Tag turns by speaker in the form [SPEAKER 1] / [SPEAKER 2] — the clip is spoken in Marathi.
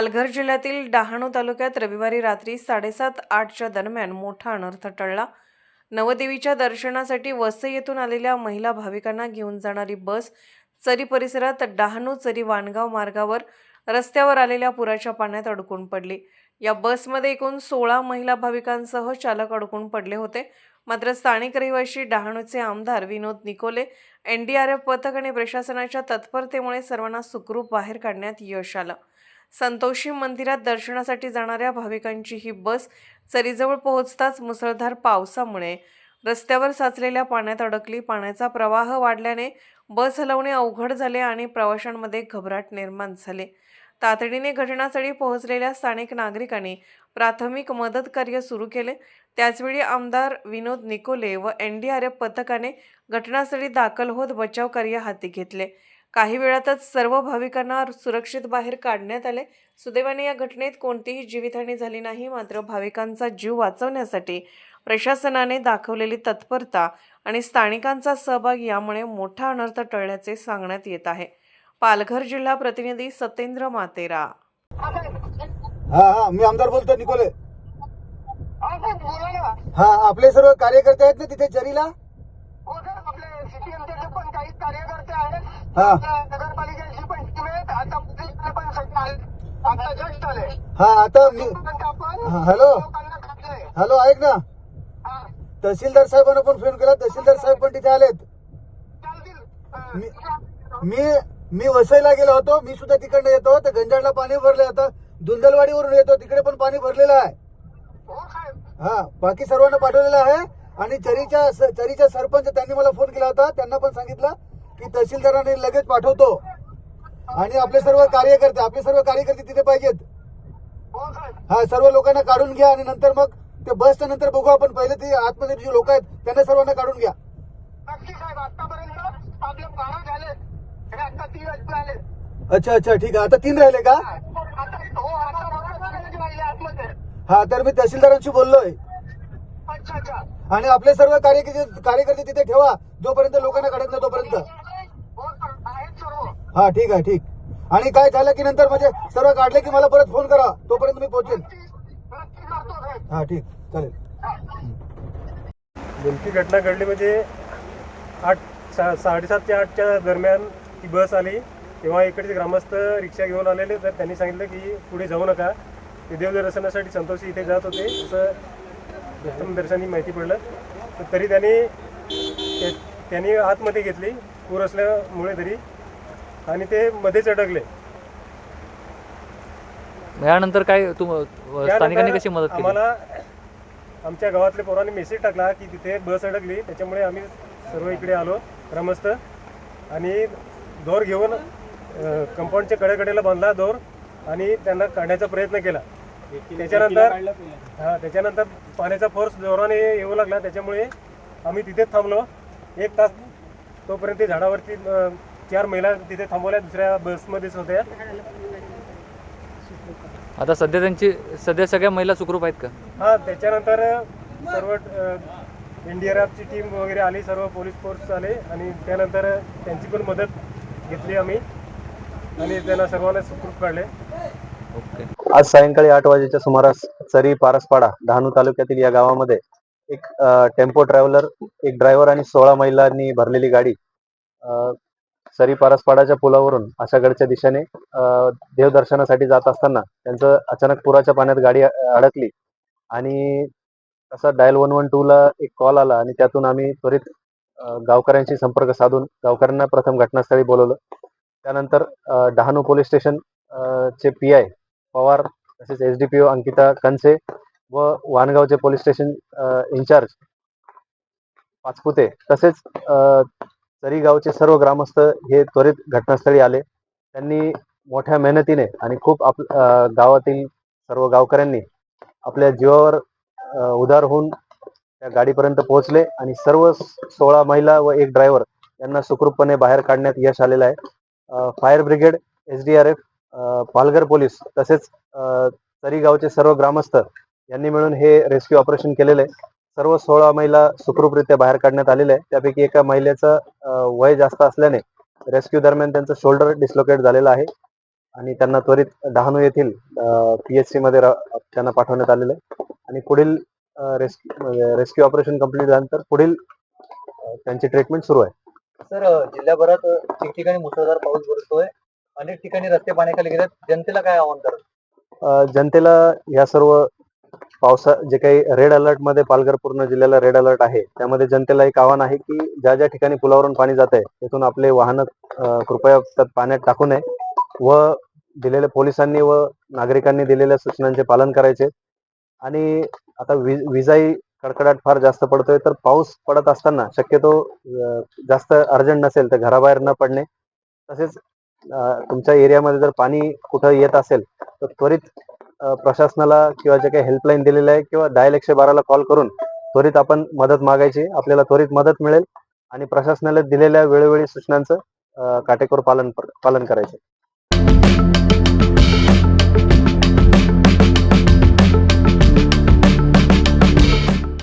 [SPEAKER 1] पालघर जिल्ह्यातील डहाणू तालुक्यात रविवारी रात्री साडेसात आठच्या दरम्यान मोठा अनर्थ टळला. नवदेवीच्या दर्शनासाठी वसई येथून आलेल्या महिला भाविकांना घेऊन जाणारी बस चरी परिसरात डहाणू चरी वाणगाव मार्गावर रस्त्यावर आलेल्या पुराच्या पाण्यात अडकून पडली. या बसमध्ये एकूण सोळा महिला भाविकांसह चालक अडकून पडले होते. मात्र स्थानिक रहिवाशी डहाणूचे आमदार Vinod Nikole N D R F पथक आणि प्रशासनाच्या तत्परतेमुळे सर्वांना सुखरूप बाहेर काढण्यात यश आलं. संतोषी मंदिरात दर्शनासाठी जाणाऱ्या भाविकांची ही बस चरीजवळ पोहोचताच मुसळधार पावसामुळे रस्त्यावर साचलेल्या पाण्यात अडकली. पाण्याचा प्रवाह वाढल्याने बस हलवणे अवघड झाले आणि प्रवाशांमध्ये घबराट निर्माण झाले. तातडीने घटनास्थळी पोहोचलेल्या स्थानिक नागरिकांनी प्राथमिक मदत कार्य सुरू केले. त्याचवेळी आमदार विनोद निकोले व एन डी आर एफ पथकाने घटनास्थळी दाखल होत बचाव कार्य हाती घेतले. काही वेळातच सर्व भाविकांना सुरक्षित बाहेर काढण्यात आले. सुदैवाने या घटनेत कोणतीही जीवितहानी झाली नाही मात्र भाविकांचा जीव वाचवण्यासाठी प्रशासनाने दाखवलेली तत्परता आणि स्थानिकांचा सहभाग यामुळे मोठा अनर्थ टळल्याचे सांगण्यात येत आहे. पालघर जिल्हा प्रतिनिधी सत्येंद्र मातेरा.
[SPEAKER 2] हा हा मी आमदार बोलतो निकोले.
[SPEAKER 3] हा
[SPEAKER 2] आपले सर्व कार्यकर्ते आहेत ना तिथे जरीला
[SPEAKER 3] हो सर आपले सीपीएमचे पण काही कार्यकर्ते आहेत
[SPEAKER 2] हा.
[SPEAKER 3] नगरपालिकेची आहेत. आता पोलिसांना पण सगळे आले आता जस्ट आले.
[SPEAKER 2] हा आता मी
[SPEAKER 3] आपण
[SPEAKER 2] हा, हॅलो.
[SPEAKER 3] लोकांना.
[SPEAKER 2] हॅलो ऐक ना.
[SPEAKER 3] हा.
[SPEAKER 2] तहसीलदार साहेबांना पण फोन केला. तहसीलदार साहेब पण तिथे आलेत.
[SPEAKER 3] चालतील. अं,
[SPEAKER 2] मी मी वसईला गेलो होतो. मी सुद्धा तिकडनं येतो. तर गंजाडला पाणी भरले आता. दुंदलवाडीवरून येतो. तिकडे पण पाणी भरलेलं आहे.
[SPEAKER 3] हो साहेब.
[SPEAKER 2] हा बाकी सर्वांना पाठवलेलं आहे. आणि चरीच्या चरीच्या सरपंच त्यांनी मला फोन केला होता. त्यांना पण सांगितलं. की तहसीलदारांनी लगेच पाठवतो. आणि आपले सर्व कार्यकर्ते आपले सर्व कार्यकर्ते तिथे पाहिजेत.
[SPEAKER 3] हो
[SPEAKER 2] सर्व लोकांना काढून घ्या आणि नंतर मग ते बसच्या नंतर बघू आपण. पहिले ते आतमध्ये जे लोक आहेत त्यांना सर्वांना काढून घ्या. अच्छा अच्छा ठीक आहे. आता तीन राहिले का?
[SPEAKER 3] हो
[SPEAKER 2] हा तर मी तहसीलदारांशी बोललोय. आणि आपले सर्व कार्यकर्ते कार्यकर्ते तिथे ठेवा. जोपर्यंत लोकांना काढत नाही तोपर्यंत
[SPEAKER 3] हो सर आहेत सर्व
[SPEAKER 2] हा ठीक आहे ठीक. आणि काय झालं की नंतर म्हणजे सर्व काढले की मला परत फोन करा तोपर्यंत मी पोहोचेल. हा ठीक चालेल.
[SPEAKER 4] नेमकी घटना घडली म्हणजे आठ सा साडेसात ते आठच्या दरम्यान ती बस आली. तेव्हा इकडचे ग्रामस्थ रिक्षा घेऊन आलेले तर त्यांनी सांगितलं की पुढे जाऊ नका. ते देवदर्शनासाठी संतोषी इथे जात होते असं प्रथम दर्शनी माहिती पडलं. तर तरी त्यांनी त्यांनी आतमध्ये घेतली पूर असल्यामुळे तरी. आणि ते मध्येच अडकले.
[SPEAKER 5] यानंतर काय तुम स्थानिकांनी कशी मदत केली?
[SPEAKER 4] आम्हाला आमच्या गावातल्या पोरांनी मेसेज टाकला की तिथे बस अडकली त्याच्यामुळे आम्ही सर्व इकडे आलो ग्रामस्थ. आणि दोर घेऊन कंपाऊंडच्या कडेकडेला बांधला दोर आणि त्यांना काढण्याचा प्रयत्न केला. त्याच्यानंतर हा त्याच्यानंतर पाण्याचा फोर्स जोराने येऊ लागला त्याच्यामुळे आम्ही तिथेच थांबलो. एक तास तोपर्यंत झाडावरती चार महिला तिथे थांबवल्या दुसऱ्या बसमध्येच होत्या.
[SPEAKER 5] आता सध्या त्यांची सध्या सगळ्या महिला सुखरूप आहेत का?
[SPEAKER 4] हा त्याच्यानंतर सर्व एन डी आर एफची टीम वगैरे आली सर्व पोलीस फोर्स आले आणि त्यानंतर त्यांची पण मदत घेतली आम्ही. आणि त्यांना सर्वांना सुखरूप काढले.
[SPEAKER 5] ओके.
[SPEAKER 6] आज सायंकाळी आठ वाजेच्या सुमारास चरी पारसपाडा डहाणू तालुक्यातील या गावामध्ये एक टेम्पो ट्रॅव्हलर एक ड्रायव्हर आणि सोळा महिलांनी भरलेली गाडी सरी पारसपाडाच्या पुलावरून आशागडच्या दिशेने देवदर्शनासाठी जात असताना त्यांचं अचानक पुराच्या पाण्यात गाडी अडकली आणि तसा डायल वन वन टू ला एक कॉल आला आणि त्यातून आम्ही त्वरित गावकऱ्यांशी संपर्क साधून गावकऱ्यांना प्रथम घटनास्थळी बोलवलं. त्यानंतर डहाणू पोलीस स्टेशन चे पी आय पवार तसेच S D P O Ankita Kanse व वानगावचे पोलीस स्टेशन इन्चार्ज पाचपुते तसेच चरी गावचे सर्व ग्रामस्थ हे त्वरित घटनास्थळी आले. त्यांनी मोठ्या मेहनतीने आणि खूप आप गावातील सर्व गावकऱ्यांनी आपल्या जीवावर उधार होऊन त्या गाडीपर्यंत पोहोचले आणि सर्व सोळा महिला व एक ड्रायव्हर यांना सुखरूपपणे बाहेर काढण्यात यश आलेलं आहे. Fire brigade S D R F Palghar police तसेच तरी गावचे सर्व ग्रामस्थ यांनी मिळून हे रेस्क्यू ऑपरेशन केलेलं आहे. सर्व सोळा महिला सुखरूपरित्या बाहेर काढण्यात आलेल्या आहे त्यापैकी एका महिलेचं वय जास्त असल्याने रेस्क्यू दरम्यान त्यांचं शोल्डर डिस्लोकेट झालेलं आहे आणि त्यांना त्वरित डहाणू येथील पी एच सी मध्ये त्यांना पाठवण्यात आलेलं आहे. आणि पुढील रेस्क्यू रेस्क्यू ऑपरेशन कंप्लीट झाल्यानंतर पुढील त्यांची ट्रीटमेंट सुरू आहे.
[SPEAKER 7] सर जिल्ह्याभरात ठिकठिकाणी मुसळधार पाऊस बरसतोय अनेक ठिकाणी रस्ते पाण्याखाली गेलेत. जनतेला काय आव्हान करा?
[SPEAKER 6] अ, जनतेला या सर्व पावसा जे काही रेड अलर्टमध्ये पालघर पूर्ण जिल्ह्याला रेड अलर्ट आहे त्यामध्ये जनतेला एक आव्हान आहे की ज्या ज्या ठिकाणी पुलावरून पाणी जात आहे तिथून आपले वाहन कृपया त्यात पाण्यात टाकू नये व दिलेल्या पोलिसांनी व नागरिकांनी दिलेल्या सूचनांचे पालन करायचे. आणि आता विजाई विजाही कडकडाट फार जास्त पडतोय तर पाऊस पडत असताना शक्यतो जास्त अर्जंट नसेल तर घराबाहेर न पडणे. तसेच तुमच्या एरियामध्ये जर पाणी कुठं येत असेल तर त्वरित प्रशासनाला किंवा जे काही हेल्पलाईन दिलेलं आहे किंवा डायल एकशे बाराला कॉल करून त्वरित आपण मदत मागायची. आपल्याला त्वरित मदत मिळेल आणि प्रशासनाला दिलेल्या वेळोवेळी सूचनांचं काटेकोर पालन पालन करायचं.